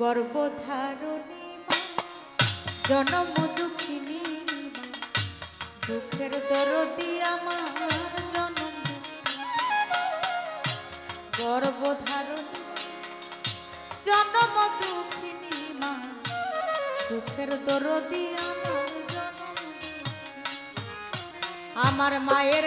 গর্বধারণী জনম দুঃখিনী দুঃখের দরদি আমার জনম গর্বধারণী জনম দুঃখিনী মা, দুঃখের দরদি আমার জনম আমার মায়ের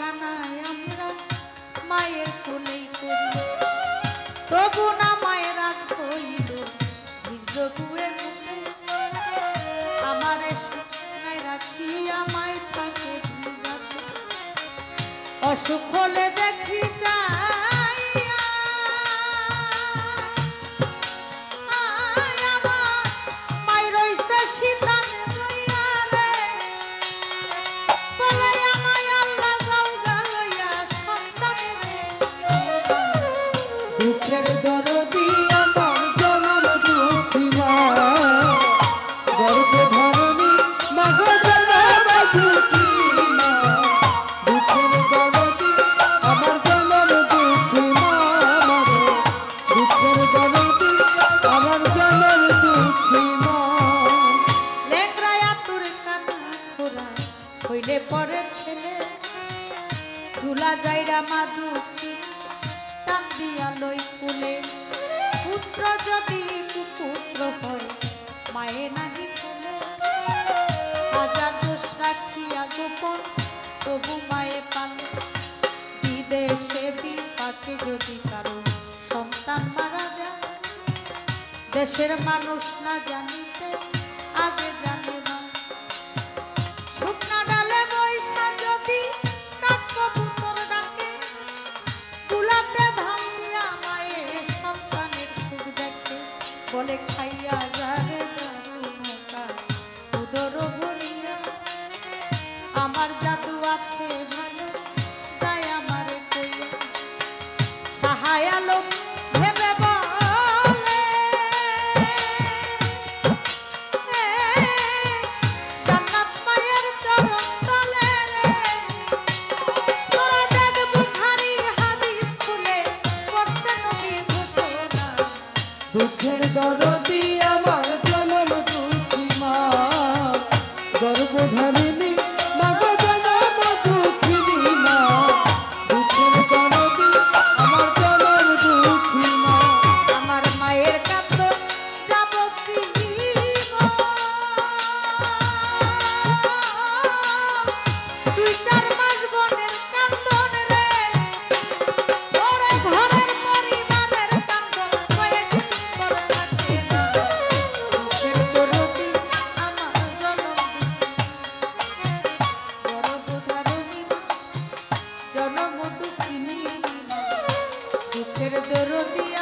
অসুখ হলে ঝুলা যাইরা মাধু টান দিয়া লই কুলে পুত্র যদি কুপুত্র হয়, মায়ে নাহি কুলে হাজার দোষ রাখিয়া গোপন, তবু মায়ে পালে বিদেশে বিপাকে যদি কারও সন্তান মারা যায়, দেশের মানুষ না জানিতে আগে ছায়ালো দুঃখের দরদি আমার